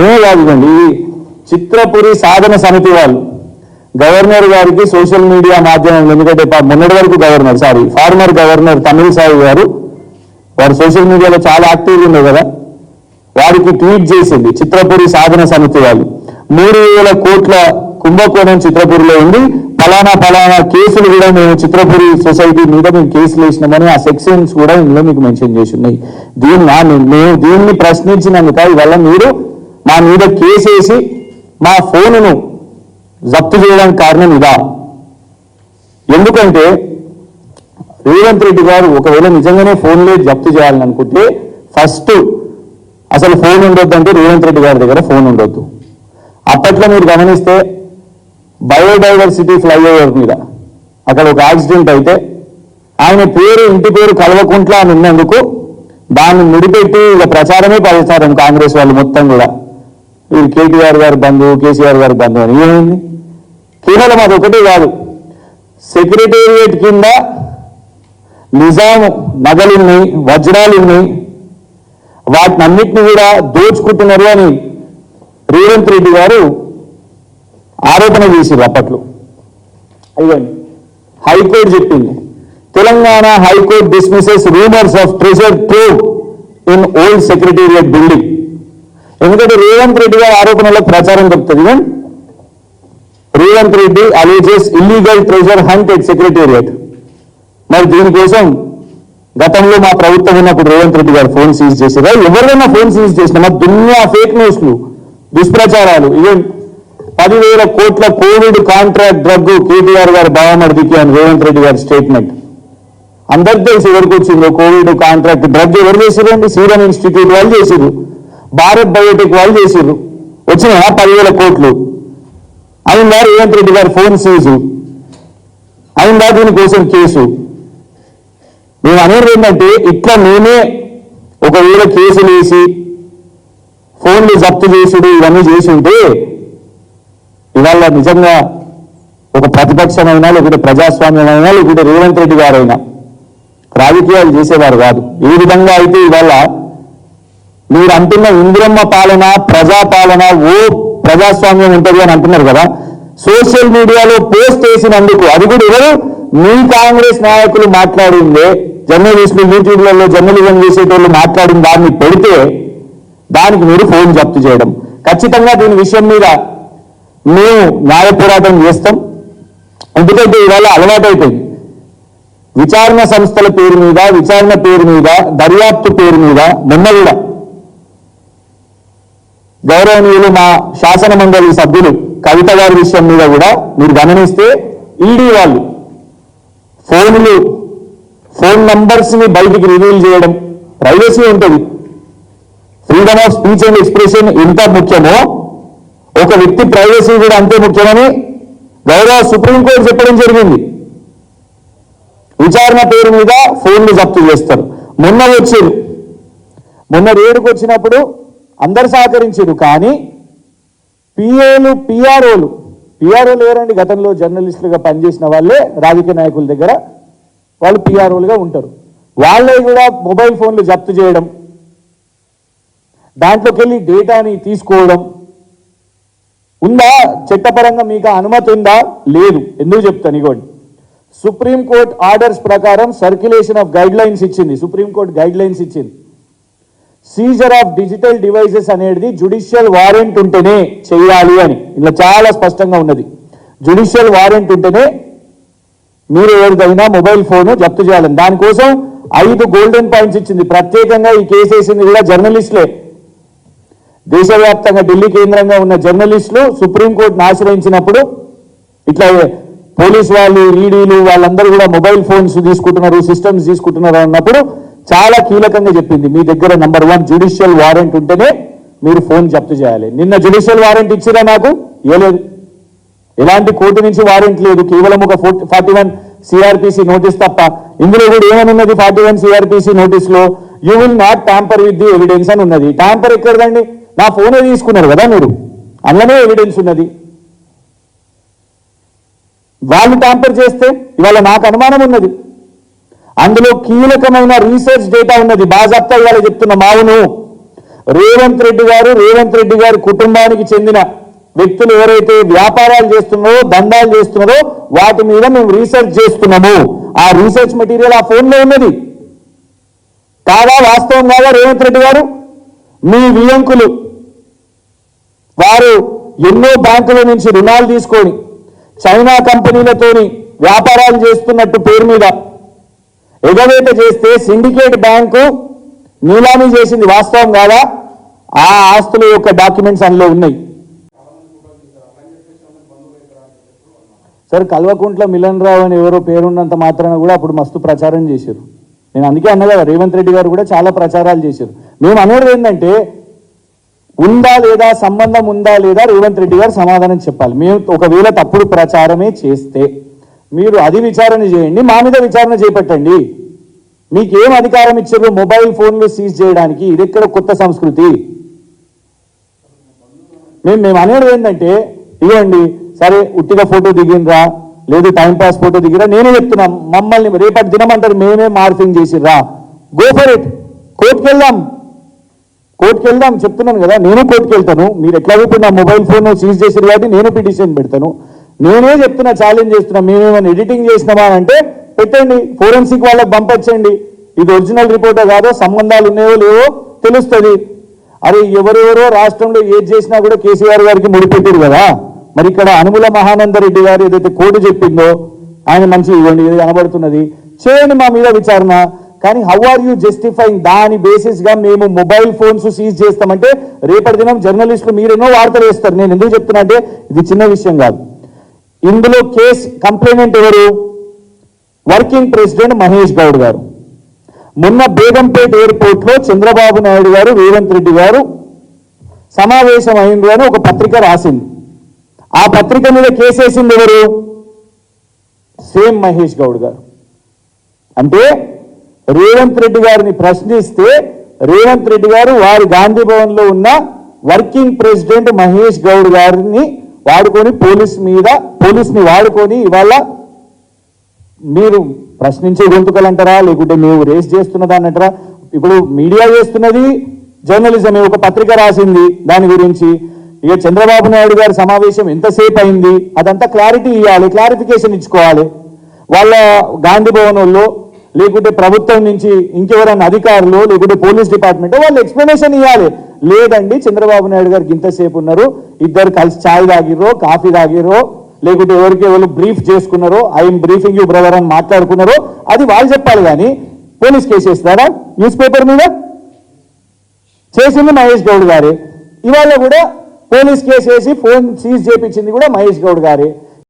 నేనే కాదుకోండి చిత్రపురి సాధన సమితి వాళ్ళు గవర్నర్ గారికి సోషల్ మీడియా మాధ్యమం ఎందుకంటే మొన్నటి వరకు governor sorry former governor Tamilisai గారు వారు సోషల్ మీడియాలో చాలా యాక్టివ్గా ఉన్నారు కదా. వారికి ట్వీట్ చేసింది చిత్రపురి సాధన సమితి వాళ్ళు. మూడు వేల కోట్ల కుంభకోణం చిత్రపురిలో ఉంది. ఫలానా ఫలానా కేసులు కూడా మేము చిత్రపురి సొసైటీ మీద మేము కేసులు వేసినామని ఆ సెక్షన్స్ కూడా ఇందులో మీకు మెన్షన్ చేసి ఉన్నాయి. దీన్ని నా- మేము దీన్ని ప్రశ్నించినందుక ఇవల్ల మీరు మా మీద కేసేసి మా ఫోనును జప్తు చేయడానికి కారణం ఇదా? ఎందుకంటే రేవంత్ రెడ్డి గారు ఒకవేళ నిజంగానే ఫోన్లే జప్తు చేయాలని అనుకుంటే ఫస్ట్ అసలు ఫోన్ ఉండొద్దు అంటే రేవంత్ రెడ్డి గారి దగ్గర ఫోన్ ఉండొద్దు. అప్పట్లో మీరు గమనిస్తే బయోడైవర్సిటీ ఫ్లైఓవర్ మీద అక్కడ ఒక యాక్సిడెంట్ అయితే ఆయన పేరు ఇంటి పేరు కలవకుంట్లా అని ఉన్నందుకు దాన్ని ముడిపెట్టి ఇక ప్రచారమే ప్రచారం కాంగ్రెస్ వాళ్ళు మొత్తం కూడా. వీరు కేటీఆర్ గారి బంధువు కేసీఆర్ గారి బంధువు అని ఏమైంది? కేవలం అది ఒకటే కాదు. సెక్రటేరియట్ కింద నిజాము నగలున్నాయి వజ్రాలున్నాయి వాటిని అన్నిటిని కూడా దోచుకుంటున్నారు అని రేవంత్ రెడ్డి గారు ఆరోపణ చేశారు అప్పట్లో. ఇవ్వండి హైకోర్టు చెప్పింది. Telangana high court dismisses rumours of treasure trove in old secretariat building ఎందుకంటే రేవంత్ రెడ్డి గారి ఆరోపణలో ప్రచారం దొరుకుతుంది. Revanth Reddy alleges illegal treasure hunt at secretariat మరి దీనికోసం గతంలో మా ప్రభుత్వం ఉన్నప్పుడు రేవంత్ రెడ్డి గారు ఫోన్ సీజ్ చేసారా ఎవరైనా ఫోన్ సీజ్ చేసినా మా దున్యా ఫేక్ న్యూస్లు దుష్ప్రచారాలు ఈవెన్ పదివేల కోట్ల కోవిడ్ కాంట్రాక్ట్ డ్రగ్ కేటీఆర్ గారు బావమర్దికి అని రేవంత్ రెడ్డి గారి స్టేట్మెంట్ అందరికీ తెలిసి ఎవరికి వచ్చిందో కోవిడ్ కాంట్రాక్ట్ డ్రగ్ ఎవరు చేసిరండి సీరం ఇన్స్టిట్యూట్ వాళ్ళు చేసిరు భారత్ బయోటెక్ వాళ్ళు చేసారు వచ్చిన పదివేల కోట్లు. అయిందా రేవంత్ రెడ్డి గారు ఫోన్ సీజు? అయిందా దీనికోసం కేసు మేము అనేది ఏంటంటే ఇట్లా మేమే ఒకవేళ కేసులు వేసి ఫోన్లు జప్తు చేసుడు ఇవన్నీ చేసి ఉంటే ఇవాళ నిజంగా ఒక ప్రతిపక్షమైనా లేకుంటే ప్రజాస్వామ్యమైనా లేకుంటే రేవంత్ రెడ్డి గారైనా రాజకీయాలు చేసేవారు కాదు. ఏ విధంగా అయితే ఇవాళ మీరు అంటున్న ఇందిరమ్మ పాలన ప్రజా పాలన ఓ ప్రజాస్వామ్యం ఉంటుంది అని అంటున్నారు కదా. సోషల్ మీడియాలో పోస్ట్ చేసినందుకు అది కూడా ఎవరు? మీ కాంగ్రెస్ నాయకులు మాట్లాడిందే. జర్నలిస్టులు యూట్యూబ్లలో జర్నలిజం చేసేటోళ్ళు మాట్లాడిన దాన్ని పెడితే దానికి మీరు ఫోన్ జప్తు చేయడం. ఖచ్చితంగా దీని విషయం మీద మేము న్యాయ పోరాటం చేస్తాం. ఎందుకంటే ఇవాళ అలవాటైపోయింది. విచారణ సంస్థల పేరు మీద విచారణ పేరు మీద దర్యాప్తు పేరు మీద మొన్న కూడా గౌరవనీయులు మా శాసన మండలి సభ్యులు కవిత గారి విషయం మీద కూడా మీరు గమనిస్తే ఈడీ వాళ్ళు ఫోన్లు ఫోన్ నంబర్స్ని బయటికి రివీల్ చేయడం ప్రైవసీ ఉంటుంది. Freedom of speech and expression ఎంత ముఖ్యమో ఒక వ్యక్తి ప్రైవసీ కూడా అంతే ముఖ్యమని గౌరవ సుప్రీంకోర్టు చెప్పడం జరిగింది. విచారణ పేరు మీద ఫోన్లు జప్తు చేస్తారు. మొన్న వచ్చారు. మొన్న రేడుకు వచ్చినప్పుడు అందరు సహకరించారు కానీ పిఏలు పిఆర్ఓలు పిఆర్ఓలు ఎవరండి? గతంలో జర్నలిస్టులుగా పనిచేసిన వాళ్ళే రాజకీయ నాయకుల దగ్గర వాళ్ళు పిఆర్ఓలుగా ఉంటారు. వాళ్ళే కూడా మొబైల్ ఫోన్లు జప్తు చేయడం దాంట్లోకి వెళ్ళి డేటాని తీసుకోవడం. ఉందా? చట్టపరంగా మీకు అనుమతి ఉందా? లేదు. ఎందుకు చెప్తాను ఇగోండి. సుప్రీంకోర్టు ఆర్డర్స్ ప్రకారం సర్క్యులేషన్ ఆఫ్ గైడ్ లైన్స్ ఇచ్చింది. సుప్రీంకోర్టు గైడ్ లైన్స్ ఇచ్చింది. సీజర్ ఆఫ్ డిజిటల్ డివైసెస్ అనేది జుడిషియల్ వారెంట్ ఉంటేనే చేయాలి అని. ఇలా చాలా స్పష్టంగా ఉన్నది. జుడిషియల్ వారెంట్ ఉంటేనే మీరు ఏదైనా మొబైల్ ఫోన్ జప్తు చేయాలని. దానికోసం ఐదు గోల్డెన్ పాయింట్స్ ఇచ్చింది. ప్రత్యేకంగా ఈ కేసు వేసింది కూడా జర్నలిస్టులే. దేశవ్యాప్తంగా ఢిల్లీ కేంద్రంగా ఉన్న జర్నలిస్టులు సుప్రీంకోర్టును ఆశ్రయించినప్పుడు ఇట్లా పోలీస్ వాళ్ళు ఈడీలు వాళ్ళందరూ కూడా మొబైల్ ఫోన్స్ తీసుకుంటున్నారు సిస్టమ్స్ తీసుకుంటున్నారు అన్నప్పుడు చాలా కీలకంగా చెప్పింది. మీ దగ్గర నంబర్ వన్ జ్యుడిషియల్ వారెంట్ ఉంటేనే మీరు ఫోన్ జప్తు చేయాలి. నిన్న జ్యుడిషియల్ వారెంట్ ఇచ్చిరా నాకు? ఏలేదు ఎలాంటి కోర్టు నుంచి వారెంట్ లేదు. కేవలం ఒక ఫార్టీ వన్ సిఆర్పిసి నోటీస్ తప్ప. ఇందులో కూడా ఏమనున్నది forty one CRPC నోటీస్లో? You will not tamper with the evidence అని ఉన్నది. ట్యాంపర్ ఎక్కడదండి? నా ఫోనే తీసుకున్నారు కదా మీరు? అందులోనే ఎవిడెన్స్ ఉన్నది. వాళ్ళు ట్యాంపర్ చేస్తే ఇవాళ నాకు అనుమానం ఉన్నది. అందులో కీలకమైన రీసెర్చ్ డేటా ఉన్నది. బాజాప్తా ఇవాళ చెప్తున్న మావును. రేవంత్ రెడ్డి గారు రేవంత్ రెడ్డి గారి కుటుంబానికి చెందిన వ్యక్తులు ఎవరైతే వ్యాపారాలు చేస్తున్నారో దందాలు చేస్తున్నారో వాటి మీద మేము రీసెర్చ్ చేస్తున్నాము. ఆ రీసెర్చ్ మెటీరియల్ ఆ ఫోన్లో ఉన్నది. కాదా? వాస్తవం కాదా రేవంత్ రెడ్డి గారు? మీ వియంకులు. వారు ఎన్నో బ్యాంకుల నుంచి రుణాలు తీసుకొని చైనా కంపెనీలతోని వ్యాపారాలు చేస్తున్నట్టు పేరు మీద ఎగవేత చేస్తే సిండికేట్ బ్యాంకు నీలామీ చేసింది వాస్తవం కాదా? ఆ ఆస్తుల యొక్క డాక్యుమెంట్స్ అందులో ఉన్నాయి. సార్ కల్వకుంట్ల మిలన్ రావు అని ఎవరో పేరున్నంత మాత్రాన కూడా అప్పుడు మస్తు ప్రచారం చేశారు. నేను అందుకే అన్న కదా రేవంత్ రెడ్డి గారు కూడా చాలా ప్రచారాలు చేశారు. మేము అనేది ఏంటంటే ఉందా లేదా సంబంధం ఉందా లేదా రేవంత్ రెడ్డి గారు సమాధానం చెప్పాలి. మేము ఒకవేళ తప్పుడు ప్రచారమే చేస్తే మీరు అది విచారణ చేయండి మా మీద విచారణ చేపట్టండి. మీకేం అధికారం ఇచ్చారు? మొబైల్ ఫోన్లు సీజ్ చేయడానికి ఇది ఎక్కడ కొత్త సంస్కృతి? మేము మేము అనేది ఏంటంటే ఇవ్వండి సరే ఉట్టిగా ఫోటో దిగిండ్రా లేదు టైం పాస్ ఫోటో దిగిరా నేనే చెప్తున్నా మమ్మల్ని రేపటి దినమంటారు మేమే మార్ఫింగ్ చేసిర్రా. గో ఫర్ ఇట్ కోర్టుకి వెళ్దాం కోర్టుకి వెళ్దాం చెప్తున్నాను కదా నేను కోర్టుకి వెళ్తాను మీరు ఎట్లాగో ఇప్పుడు నా మొబైల్ ఫోన్ సీజ్ చేసిర్రు కాబట్టి నేను పిటిషన్ పెడతాను. నేనే చెప్తున్నా ఛాలెంజ్ చేస్తున్నా మేమేమైనా ఎడిటింగ్ చేసినామా అంటే పెట్టండి ఫోరెన్సిక్ వాళ్ళకి పంపించండి ఇది ఒరిజినల్ రిపోర్టే కాదో సంబంధాలు ఉన్నాయో లేవో తెలుస్తుంది. అరే ఎవరెవరో రాష్ట్రంలో ఏది చేసినా కూడా కేసీఆర్ గారికి ముడిపెట్టారు కదా. మరి ఇక్కడ అనుముల మహానంద రెడ్డి గారు ఏదైతే కోర్టు చెప్పిందో ఆయన మంచి ఇవ్వండి ఇది కనబడుతున్నది. చేయండి మా మీద విచారణ. కానీ హౌ ఆర్ యూ జస్టిఫైయింగ్ దాని బేసిస్గా మేము మొబైల్ ఫోన్స్ సీజ్ చేస్తామంటే రేపటి దినం జర్నలిస్టులు మీరెన్నో వార్తలు వేస్తారు. నేను ఎందుకు చెప్తున్నా అంటే ఇది చిన్న విషయం కాదు. ఇందులో కేసు కంప్లైనెంట్ ఎవరు? వర్కింగ్ ప్రెసిడెంట్ మహేష్ గౌడ్ గారు. మొన్న బేగంపేట ఎయిర్పోర్ట్లో చంద్రబాబు నాయుడు గారు రేవంత్ రెడ్డి గారు సమావేశం అయింది అని ఒక పత్రిక రాసింది. ఆ పత్రిక మీద కేసేసింది ఎవరు? సేమ్ మహేష్ గౌడ్ గారు. అంటే రేవంత్ రెడ్డి గారిని ప్రశ్నిస్తే రేవంత్ రెడ్డి గారు వారి గాంధీ భవన్లో ఉన్న వర్కింగ్ ప్రెసిడెంట్ మహేష్ గౌడ్ గారిని వాడుకొని పోలీస్ మీద పోలీస్ని వాడుకొని ఇవాళ మీరు ప్రశ్నించే గొంతుకలు అంటారా? లేకుంటే మేము రేస్ చేస్తున్నదా అంటారా? ఇప్పుడు మీడియా చేస్తున్నది జర్నలిజమే ఒక పత్రిక రాసింది దాని గురించి. ఇక చంద్రబాబు నాయుడు గారి సమావేశం ఎంతసేపు అయింది? అదంతా క్లారిటీ ఇవ్వాలి క్లారిఫికేషన్ ఇచ్చుకోవాలి. వాళ్ళ గాంధీ భవనంలో లేకుంటే ప్రభుత్వం నుంచి ఇంకెవరైనా అధికారులు లేకుంటే పోలీస్ డిపార్ట్మెంట్ వాళ్ళు ఎక్స్ప్లెనేషన్ ఇవ్వాలి. లేదండి చంద్రబాబు నాయుడు గారికి ఇంతసేపు ఉన్నారు. ఇద్దరు కలిసి ఛాయ్ తాగిరో కాఫీ తాగిరో లేకుంటే ఎవరికి ఎవరు బ్రీఫ్ చేసుకున్నారో ఐఎమ్ బ్రీఫింగ్ యూ బ్రదర్ అని మాట్లాడుకున్నారో అది వాళ్ళు చెప్పాలి కానీ పోలీస్ కేసు వేస్తారా న్యూస్ పేపర్ మీద? చేసింది మహేష్ గౌడ్ గారే. ఇవాళ కూడా పోలీస్ కేసు వేసి ఫోన్ సీజ్ చేయించింది కూడా మహేష్ గౌడ్ గారే.